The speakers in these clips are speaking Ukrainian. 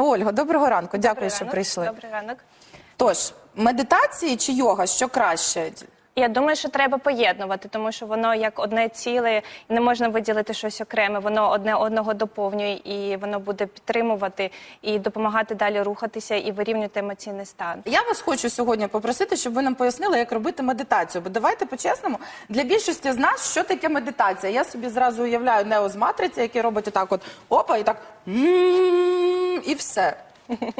Ольга, доброго ранку. Дякую, Добрий що ранок. прийшли. Добрий ранок. Тож, медитації чи йога, що краще? Я думаю, що треба поєднувати, тому що воно як одне ціле, і не можна виділити щось окреме. Воно одне одного доповнює, і воно буде підтримувати і допомагати далі рухатися і вирівнювати емоційний стан. Я вас хочу сьогодні попросити, щоб ви нам пояснили, як робити медитацію. Бо давайте по-чесному, для більшості з нас, що таке медитація? Я собі зразу уявляю нео з матриці, який робить отак от опа, і так і все.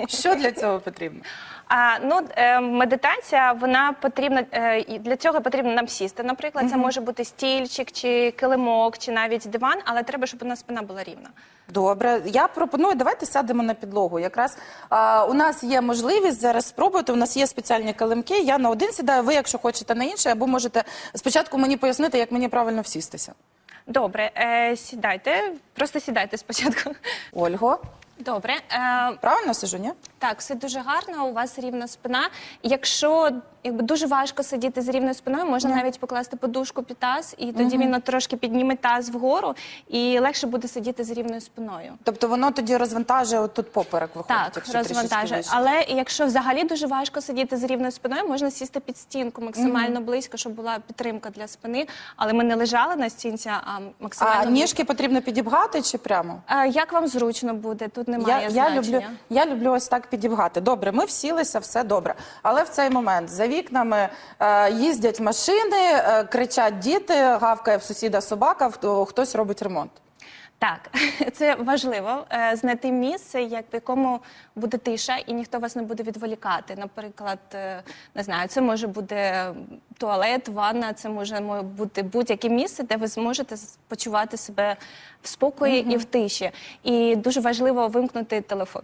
Що для цього потрібно? А ну е, медитація вона потрібна е, і для цього потрібно нам сісти. Наприклад, це може бути стільчик, чи килимок, чи навіть диван, але треба, щоб у нас спина була рівна. Добре, я пропоную, давайте сядемо на підлогу. Якраз а, у нас є можливість зараз спробувати. У нас є спеціальні килимки. Я на один сідаю, ви, якщо хочете, на інший, або можете спочатку мені пояснити, як мені правильно всістися. Добре, е, сідайте, просто сідайте спочатку. Ольго, Добре. Е, правильно сижу, ні? Так, все дуже гарно. У вас рівна спина. Якщо якби дуже важко сидіти з рівною спиною, можна навіть покласти подушку під таз, і тоді він трошки підніме таз вгору, і легше буде сидіти з рівною спиною. Тобто воно тоді розвантажує отут поперек виходить. Так, якщо трішечки розвантажує. вище. Але якщо взагалі дуже важко сидіти з рівною спиною, можна сісти під стінку максимально близько, щоб була підтримка для спини. Але ми не лежали на стінці, а максимально А близько. ніжки потрібно підібгати чи прямо? А, як вам зручно буде? Тут немає я, значення. люблю, я люблю ось так підібгати. Добре, ми всілися, все добре. Але в цей момент за вікнами е, їздять машини, е, кричать діти, гавкає в сусіда собака, хто- хтось робить ремонт. Так, це важливо е, знайти місце, як в якому буде тиша, і ніхто вас не буде відволікати. Наприклад, не знаю, це може бути туалет, ванна, це може бути будь-яке місце, де ви зможете почувати себе в спокої і в тиші. І дуже важливо вимкнути телефон.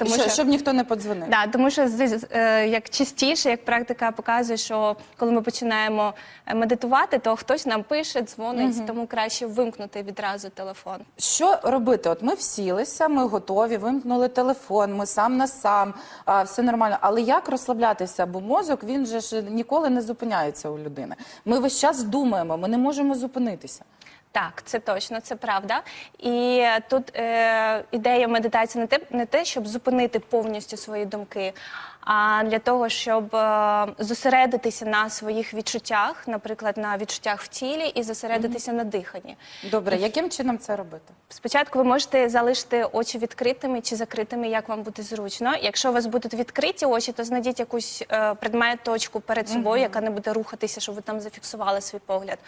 Тому Що- що, Щоб ніхто не подзвонив. Да, тому що е, як частіше, як практика показує, що коли ми починаємо е, медитувати, то хтось нам пише, дзвонить, тому краще вимкнути відразу телефон. Що робити? От ми всілися, ми готові, вимкнули телефон, ми сам на сам, а, все нормально. Але як розслаблятися? Бо мозок він же ж ніколи не зупиняється у людини. Ми весь час думаємо, ми не можемо зупинитися. Так, це точно, це правда. І тут е, ідея медитації не те, не те, щоб зупинити повністю свої думки, а для того, щоб е, зосередитися на своїх відчуттях, наприклад, на відчуттях в тілі, і зосередитися на диханні. Добре, яким чином це робити? Спочатку ви можете залишити очі відкритими чи закритими, як вам буде зручно. Якщо у вас будуть відкриті очі, то знайдіть якусь е, предмет, точку перед собою, яка не буде рухатися, щоб ви там зафіксували свій погляд.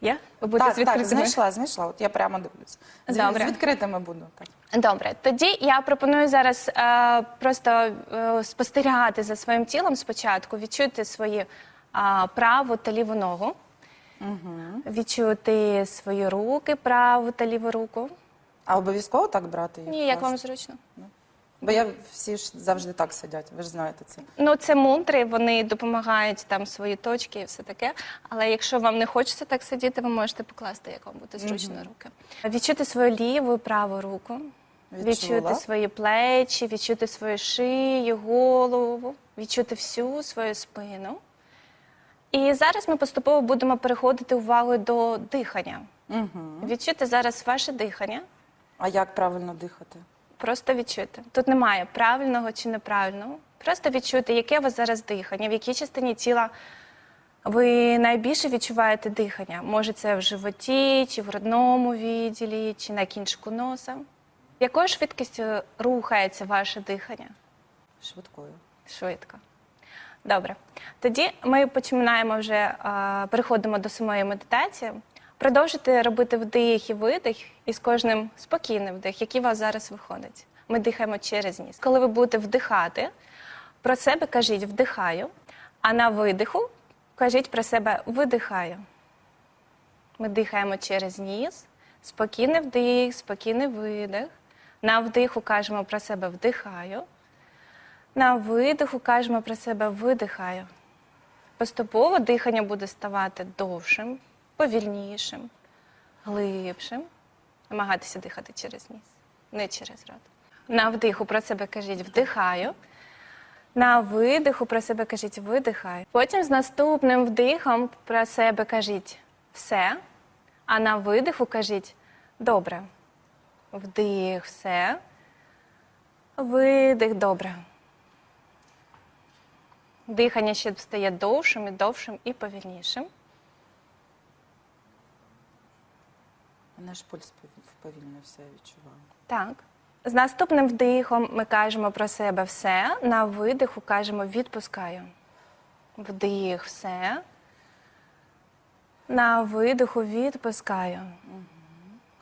Є? Ви будете так, з так, відкритими? знайшла, знайшла. От я прямо дивлюсь. З, Добре. з відкритими буду. Так. Добре, тоді я пропоную зараз е, просто е, спостерігати за своїм тілом спочатку, відчути свої е, праву та ліву ногу, відчути свої руки, праву та ліву руку. А обов'язково так брати їх? Ні, як вам зручно. Бо я всі ж завжди так сидять, ви ж знаєте це. Ну, це мудри, вони допомагають там свої точки і все таке. Але якщо вам не хочеться так сидіти, ви можете покласти, як вам буде зручно руки. Відчути свою ліву і праву руку, Відчула. відчути свої плечі, відчути свою шию, голову, відчути всю свою спину. І зараз ми поступово будемо переходити увагою до дихання. Угу. Відчути зараз ваше дихання. А як правильно дихати? Просто відчути. Тут немає правильного чи неправильного. Просто відчути, яке у вас зараз дихання, в якій частині тіла ви найбільше відчуваєте дихання. Може, це в животі, чи в грудному відділі, чи на кінчику носа. Якою швидкістю рухається ваше дихання? Швидкою. Швидко. Добре. Тоді ми починаємо вже переходимо до самої медитації. Продовжуйте робити вдих і видих, і з кожним спокійним вдих, який у вас зараз виходить. Ми дихаємо через ніс. Коли ви будете вдихати, про себе кажіть вдихаю, а на видиху кажіть про себе видихаю. Ми дихаємо через ніс, спокійний вдих, спокійний видих. На вдиху кажемо про себе вдихаю. На видиху кажемо про себе видихаю. Поступово дихання буде ставати довшим, повільнішим, глибшим. Намагатися дихати через ніс, не через рот. На вдиху про себе кажіть вдихаю. На видиху про себе кажіть видихаю. Потім з наступним вдихом про себе кажіть все. А на видиху кажіть добре. Вдих, все. Видих, добре. Дихання ще стає довшим і довшим і повільнішим. Ж пульс пов- вповільнився, я відчуваю. Так. З наступним вдихом ми кажемо про себе все. На видиху кажемо відпускаю. Вдих, все. На видиху відпускаю.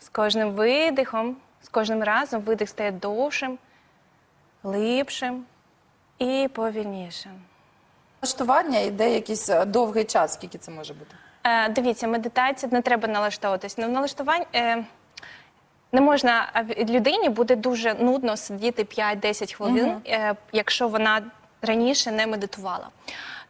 З кожним видихом, з кожним разом видих стає довшим, глибшим і повільнішим. Налаштування йде якийсь е, довгий час, скільки це може бути? Е, дивіться, медитація не треба налаштовуватись. Ну, налаштувань е, не можна а в- людині буде дуже нудно сидіти 5-10 хвилин, е, якщо вона раніше не медитувала.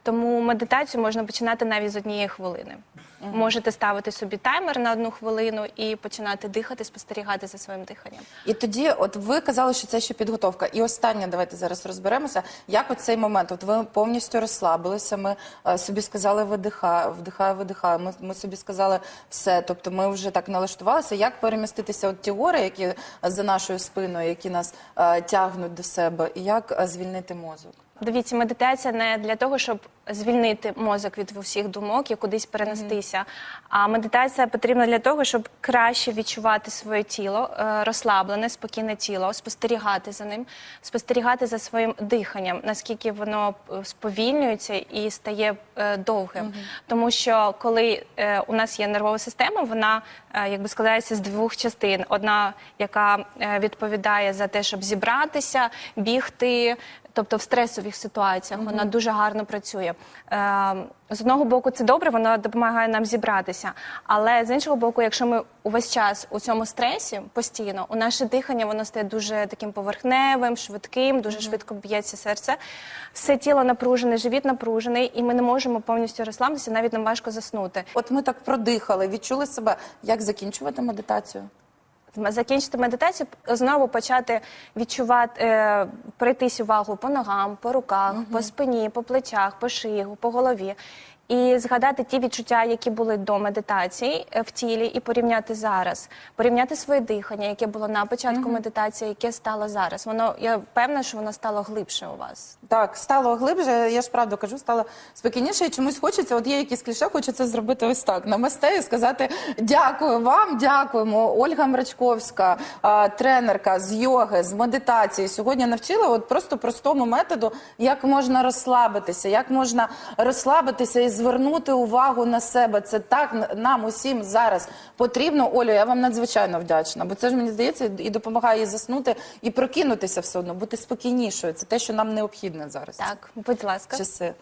Тому медитацію можна починати навіть з однієї хвилини. Можете ставити собі таймер на одну хвилину і починати дихати, спостерігати за своїм диханням. І тоді, от ви казали, що це ще підготовка. І останнє, давайте зараз розберемося. Як от цей момент? От ви повністю розслабилися. Ми е, собі сказали видихаю, вдихаю, видихаю. Ми, ми собі сказали все. Тобто, ми вже так налаштувалися. Як переміститися от ті гори, які за нашою спиною, які нас е, тягнуть до себе, і як е, звільнити мозок? Дивіться, медитація не для того, щоб звільнити мозок від усіх думок і кудись перенестися. А медитація потрібна для того, щоб краще відчувати своє тіло, е, розслаблене, спокійне тіло, спостерігати за ним, спостерігати за своїм диханням, наскільки воно е, сповільнюється і стає е, довгим. Тому що коли у нас є нервова система, вона якби складається з двох частин: одна, яка відповідає за те, щоб зібратися, бігти. Тобто в стресових ситуаціях вона дуже гарно працює. Е, з одного боку, це добре, вона допомагає нам зібратися. Але з іншого боку, якщо ми увесь час у цьому стресі постійно, у наше дихання воно стає дуже таким поверхневим, швидким, дуже швидко б'ється серце. Все тіло напружене, живіт напружений, і ми не можемо повністю розслабитися, навіть нам важко заснути. От ми так продихали, відчули себе. Як закінчувати медитацію? Закінчити медитацію, знову почати відчувати, е, пройтись увагу по ногам, по руках, по спині, по плечах, по шиї, по голові. І згадати ті відчуття, які були до медитації е, в тілі, і порівняти зараз, порівняти своє дихання, яке було на початку медитації, яке стало зараз. Воно я впевнена, що воно стало глибше у вас. Так, стало глибше, я ж правду кажу, стало спокійніше. І чомусь хочеться, от є якісь кліше, хочеться зробити ось так. Намасте і сказати дякую вам, дякуємо. Ольга Мрачковська, тренерка з йоги, з медитації. Сьогодні навчила от просто простому методу, як можна розслабитися, як можна розслабитися і звернути увагу на себе. Це так нам усім зараз потрібно. Олю, я вам надзвичайно вдячна, бо це ж мені здається і допомагає заснути, і прокинутися все одно, бути спокійнішою. Це те, що нам необхідне зараз. Так, будь ласка. Часи.